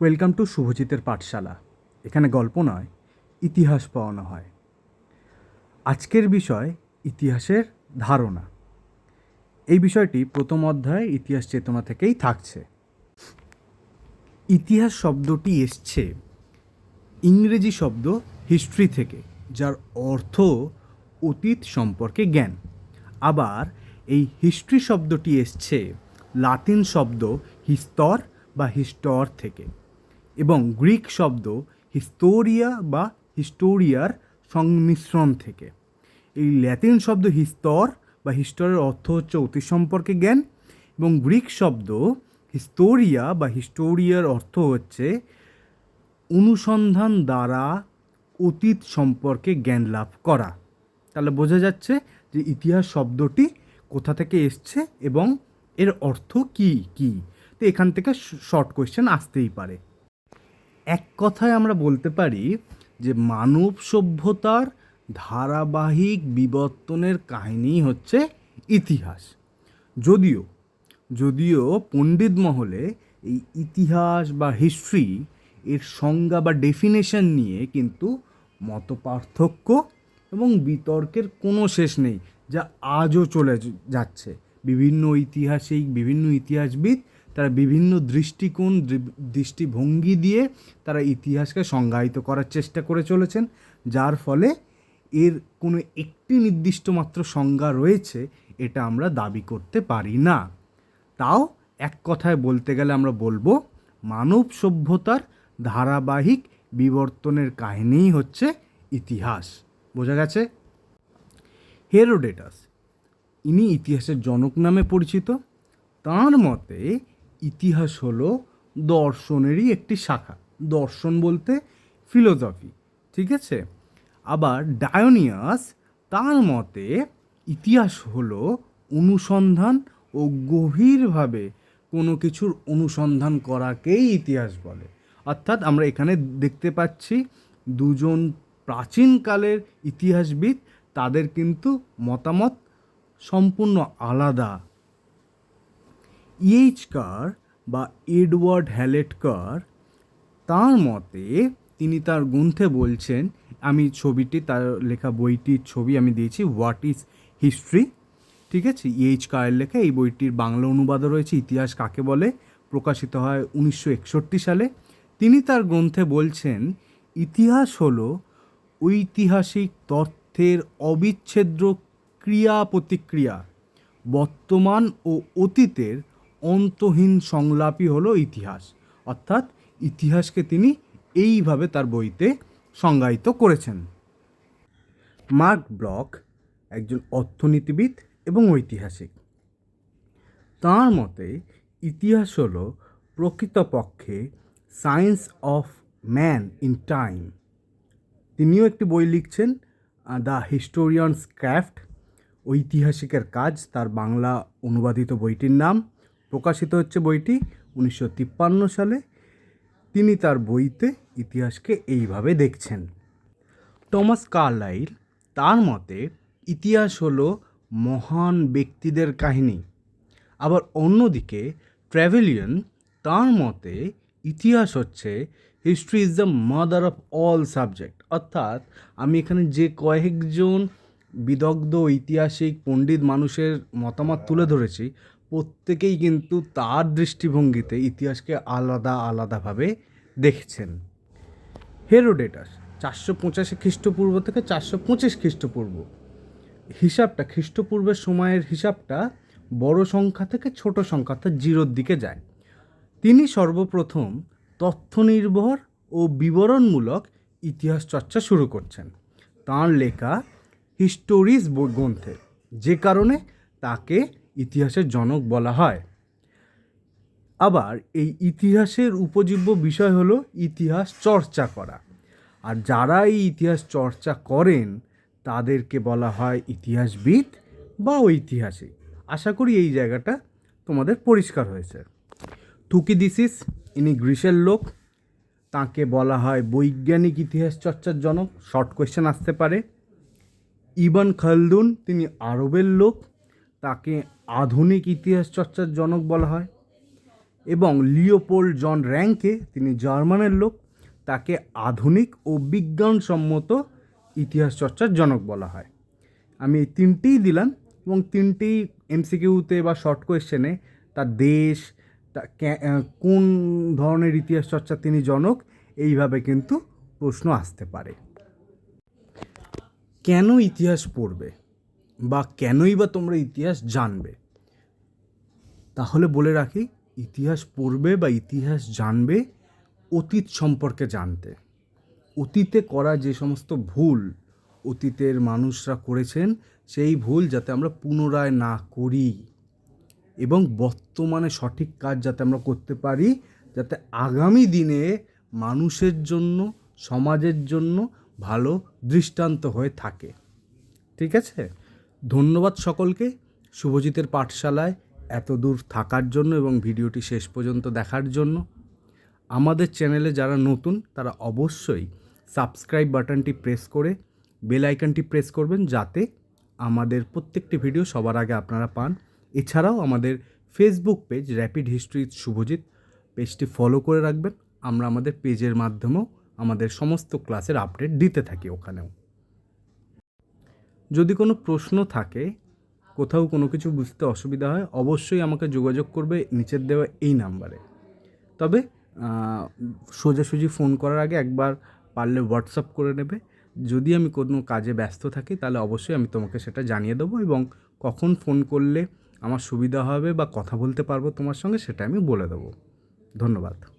Welcome to শুভজিতের পাঠশালা। এখানে গল্প নয়, ইতিহাস পড়ানো হয়। আজকের বিষয়, ইতিহাসের ধারণা। এই বিষয়টি প্রথম অধ্যায়ে ইতিহাস চেতনা থেকেই থাকছে। ইতিহাস শব্দটি এসছে ইংরেজি শব্দ হিস্ট্রি থেকে, যার অর্থ অতীত সম্পর্কে জ্ঞান। আবার এই হিস্ট্রি শব্দটি এসছে লাতিন শব্দ হিস্তর বা হিস্টর থেকে। এবং গ্রিক শব্দ হিস্তোরিয়া বা হিস্টোরিয়ার সংমিশ্রণ থেকে। এই ল্যাতিন শব্দ হিস্তর বা হিস্টরের অর্থ হচ্ছে অতীত সম্পর্কে জ্ঞান এবং গ্রিক শব্দ হিস্তোরিয়া বা হিস্টোরিয়ার অর্থ হচ্ছে অনুসন্ধান দ্বারা অতীত সম্পর্কে জ্ঞান লাভ করা। তাহলে বোঝা যাচ্ছে যে ইতিহাস শব্দটি কোথা থেকে এসছে এবং এর অর্থ কি কি? তো এখান থেকে শর্ট কোয়েশ্চেন আসতেই পারে। এক কথায় আমরা বলতে পারি যে মানব সভ্যতার ধারাবাহিক বিবর্তনের কাহিনী হচ্ছে ইতিহাস। যদিও যদিও পণ্ডিত মহলে এই ইতিহাস বা হিস্ট্রি এর সংজ্ঞা বা ডেফিনেশন নিয়ে কিন্তু মত পার্থক্য এবং বিতর্কের কোনো শেষ নেই, যা আজও চলে যাচ্ছে। বিভিন্ন ঐতিহাসিক, বিভিন্ন ইতিহাসবিদ তারা বিভিন্ন দৃষ্টিকোণ দৃষ্টিভঙ্গি দিয়ে তারা ইতিহাসকে সংজ্ঞায়িত করার চেষ্টা করে চলেছেন, যার ফলে এর কোনো একটি নির্দিষ্ট মাত্র সংজ্ঞা রয়েছে, এটা আমরা দাবি করতে পারি না। তাও এক কথায় বলতে গেলে আমরা বলব, মানব সভ্যতার ধারাবাহিক বিবর্তনের কাহিনীই হচ্ছে ইতিহাস। বোঝা গেছে? হেরোডেটাস, ইনি ইতিহাসের জনক নামে পরিচিত। তাঁর মতে ইতিহাস হলো দর্শনেরই একটি শাখা। দর্শন বলতে ফিলোসফি ঠিক আছে? আবার ডায়োনিয়াস তার মতে ইতিহাস হলো অনুসন্ধান ও গভীরভাবে কোনো কিছুর অনুসন্ধান করাকেই ইতিহাস বলে। অর্থাৎ আমরা এখানে দেখতে পাচ্ছি দুজন প্রাচীনকালের ইতিহাসবিদ, তাদের কিন্তু মতামত সম্পূর্ণ আলাদা। ইএইচকার বা এডওয়ার্ড হ্যালেটকার তার মতে তিনি তার গ্রন্থে বলছেন, আমি ছবিটি, তার লেখা বইটির ছবি আমি দিয়েছি হোয়াট ইজ হিস্ট্রি ঠিক আছে? ইএইচ কারের লেখা, এই বইটির বাংলা অনুবাদও রয়েছে, ইতিহাস কাকে বলে? প্রকাশিত হয় উনিশশো একষট্টি সালে। তিনি তার গ্রন্থে বলছেন, ইতিহাস হল ঐতিহাসিক তথ্যের অবিচ্ছেদ্য ক্রিয়া প্রতিক্রিয়া বর্তমান ও অতীতের অন্তহীন সংলাপই হলো ইতিহাস। অর্থাৎ ইতিহাসকে তিনি এইভাবে তার বইতে সংজ্ঞায়িত করেছেন। মার্ক ব্লক একজন অর্থনীতিবিদ এবং ঐতিহাসিক। তাঁর মতে, ইতিহাস হল প্রকৃতপক্ষে science of man in time. তিনিও একটি বই লিখছেন, দ্য হিস্টোরিয়ানস ক্রাফট ঐতিহাসিকের কাজ, তার বাংলা অনুবাদিত বইটির নাম প্রকাশিত হচ্ছে বইটি উনিশশো তিপ্পান্ন সালে। তিনি তার বইতে ইতিহাসকে এইভাবে দেখছেন। টমাস কার্লাইল তার মতে ইতিহাস হলো মহান ব্যক্তিদের কাহিনী। আবার অন্যদিকে ট্র্যাভেলিয়ন তার মতে ইতিহাস হচ্ছে history is the mother of all subject অর্থাৎ আমি এখানে যে কয়েকজন বিদগ্ধ ঐতিহাসিক পণ্ডিত মানুষের মতামত তুলে ধরেছি প্রত্যেকেই কিন্তু তার দৃষ্টিভঙ্গিতে ইতিহাসকে আলাদা আলাদাভাবে দেখছেন। হেরোডেটাস, চারশো পঁচাশি খ্রিস্টপূর্ব থেকে চারশো পঁচিশ খ্রিস্টপূর্ব। হিসাবটা, খ্রিস্টপূর্বের সময়ের হিসাবটা বড় সংখ্যা থেকে ছোট সংখ্যা অর্থাৎ জিরোর দিকে যায়। তিনি সর্বপ্রথম তথ্য নির্ভর ও বিবরণমূলক ইতিহাস চর্চা শুরু করছেন। তাঁর লেখা হিস্টোরিজ গ্রন্থে, যে কারণে তাকে ইতিহাসের জনক বলা হয়। আবার এই ইতিহাসের উপজীব্য বিষয় হলো ইতিহাস চর্চা করা। আর যারা এই ইতিহাস চর্চা করেন, তাদেরকে বলা হয় ইতিহাসবিদ বা ঐতিহাসিক। আশা করি এই জায়গাটা তোমাদের পরিষ্কার হয়েছে। থুকিদিসিস ইনি গ্রীসের লোক। তাকে বলা হয় বৈজ্ঞানিক ইতিহাস চর্চার জনক। শর্ট কোয়েশ্চেন আসতে পারে। ইবান খালদুন, তিনি আরবের লোক। তাকে আধুনিক ইতিহাস চর্চার জনক বলা হয় এবং লিওপোল্ড জন র্যাঙ্কে তিনি জার্মানের লোক, তাকে আধুনিক ও বিজ্ঞানসম্মত ইতিহাস চর্চার জনক বলা হয়। আমি এই তিনটেই দিলাম এবং তিনটেই এমসিকিউতে বা শর্ট কোয়েশ্চেনে তার দেশ, তা কোন ধরনের ইতিহাস চর্চার তিনি জনক, এইভাবে কিন্তু প্রশ্ন আসতে পারে। কেন ইতিহাস পড়বে? বা কেনই বা তোমরা ইতিহাস জানবে? তাহলে বলে রাখি, ইতিহাস পড়বে বা ইতিহাস জানবে অতীত সম্পর্কে জানতে। অতীতে করা যে সমস্ত ভুল অতীতের মানুষরা করেছেন, সেই ভুল যাতে আমরা পুনরায় না করি এবং বর্তমানে সঠিক কাজ যাতে আমরা করতে পারি, যাতে আগামী দিনে মানুষের জন্য, সমাজের জন্য ভালো দৃষ্টান্ত হয়ে থাকে। ঠিক আছে? ধন্যবাদ সকলকে। শুভজিতের পাঠশালায় এত দূর থাকার জন্য এবং ভিডিওটি শেষ পর্যন্ত দেখার জন্য। আমাদের চ্যানেলে যারা নতুন, তারা অবশ্যই সাবস্ক্রাইব বাটনটি প্রেস করে বেল আইকনটি প্রেস করবেন যাতে আমাদের প্রত্যেকটি ভিডিও সবার আগে আপনারা পান। এছাড়াও আমাদের Facebook page rapid history Subhajit পেজটি ফলো করে রাখবেন। আমরা আমাদের পেজের মাধ্যমেও আমাদের সমস্ত ক্লাসের আপডেট দিতে থাকি ওখানেও। যদি কোনো প্রশ্ন থাকে, কোথাও কোনো কিছু বুঝতে অসুবিধা হয়, অবশ্যই আমাকে যোগাযোগ করবে নিচের দেওয়া এই নাম্বারে। তবে সোজাসুজি ফোন করার আগে একবার পারলে হোয়াটসঅ্যাপ করে নেবে। যদি আমি কোনো কাজে ব্যস্ত থাকি, তাহলে অবশ্যই আমি তোমাকে সেটা জানিয়ে দেবো এবং কখন ফোন করলে আমার সুবিধা হবে বা কথা বলতে পারব তোমার সঙ্গে, সেটা আমি বলে দেবো। ধন্যবাদ।